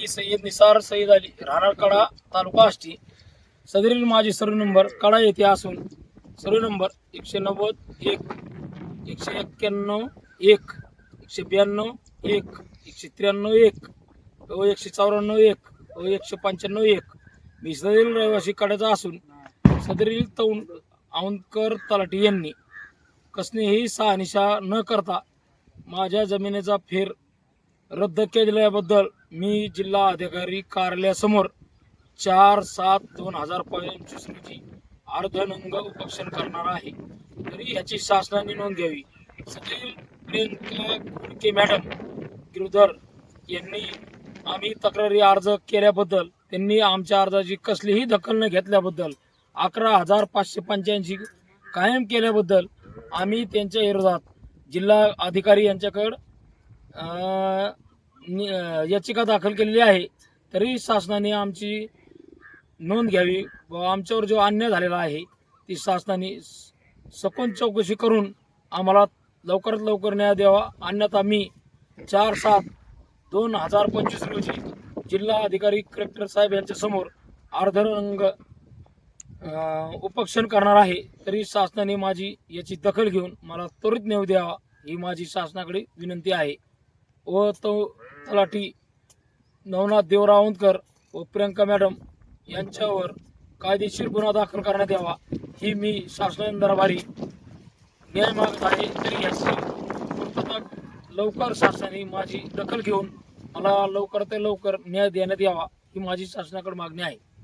मी सय्यद निसार सय्यद अली राहणार कडा तालुका आष्टी. सदरील माझे सर्व नंबर कडा येथे असून सर्व नंबर एकशे नव्वद एक एकशे एक्क्याण्णव एक एकशे ब्याण्णव एक एकशे त्र्याण्णव एक व एकशे चौऱ्याण्णव एक व एकशे पंच्याण्णव एक. मी सदरील रहिवासी कड्याचा असून सदरील तौंड औंदकर तलाटी यांनी कसलीही सहानिशा न करता माझ्या जमिनीचा फेर रद्द केल्याबद्दल मी जिल्हा अधिकारी कार्यालयासमोर चार सात दोन हजार पंचवीस रोजी अर्धनंग उपोषण करणार आहे. तरी याची शासनाने नोंद घ्यावी. सदैव प्रियंका घोडके मॅडम गिरुधर यांनी आम्ही तक्रारी अर्ज केल्याबद्दल त्यांनी आमच्या अर्जाची कसलीही दखल न घेतल्याबद्दल अकरा हजार पाचशे पंच्याऐंशी कायम केल्याबद्दल आम्ही त्यांच्या विरोधात जिल्हा अधिकारी यांच्याकडं याचिका दाखल केलेली आहे. तरी शासनाने आमची नोंद घ्यावी व आमच्यावर जो अन्याय झालेला आहे ती शासनाने स- सखोल चौकशी करून आम्हाला लवकरात लवकर न्याय द्यावा. अन्यथा मी चार सात दोन हजार पंचवीस रोजी जिल्हा अधिकारी कलेक्टर साहेब यांच्यासमोर अर्धरंग उपक्षण करणार आहे. तरी शासनाने माझी याची दखल घेऊन मला त्वरित न्याय द्यावा ही माझी शासनाकडे विनंती आहे. व तो तलाठी नवनाथ देवराव औंदकर व प्रियंका मॅडम यांच्यावर कायदेशीर गुन्हा दाखल करण्यात यावा ही मी शासन दरबारी न्याय मागत आहे. तरी याची पूर्तता लवकर शासनाने माझी दखल घेऊन मला लवकर ते लवकर न्याय देण्यात यावा ही माझी शासनाकडे मागणी आहे.